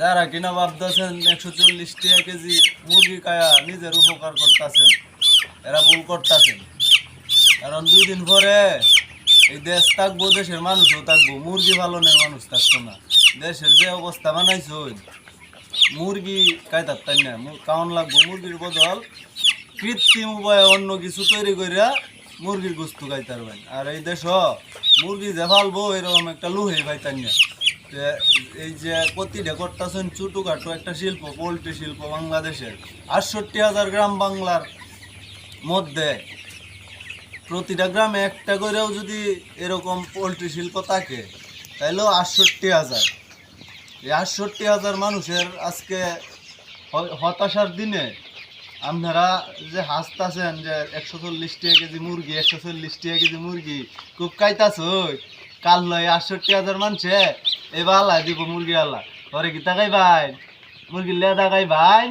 যারা কিনা ভাবতেছেন একশো চল্লিশ টাকা কেজি মুরগি কায়া নিজের উপকার করতেছেন, এরা ভুল করতেছেন। কারণ দুই দিন পরে এই দেশ থাকব, দেশের মানুষও থাকব, মুরগি পালনের মানুষ থাকতো না। দেশের যে অবস্থা বানাইছো মুরগি কায়তার তাই না কাউন লাগবো, মুরগির বদল কৃত্রিম উপায়ে অন্য কিছু তৈরি করিয়া মুরগির গুস্তু খাইতে পারবেন। আর এই দেশ মুরগি যে ফালবো এরকম একটা লুহে পাইতেন না। এই যে প্রতিটা করতেছেন ছোটোখাটো একটা শিল্প, পোলট্রি শিল্প বাংলাদেশের। আটষট্টি হাজার গ্রাম বাংলার মধ্যে প্রতিটা গ্রামে একটা করেও যদি এরকম পোলট্রি শিল্প থাকে, তাইলেও আটষট্টি হাজার। এই আটষট্টি হাজার মানুষের আজকে হতাশার দিনে আপনারা যে হাসতাছেন যে একশো চল্লিশ টাকা কেজি মুরগি, একশো চল্লিশ টাকা কেজি মুরগি খুব খাইতাছ কাল নয় আটষট্টি হাজার মানুষে এবার আল্লাহ দিব মুরগি আল্লাহ। ঘরে কি তাকাই ভাই? মুরগি লেদা খাই ভাই?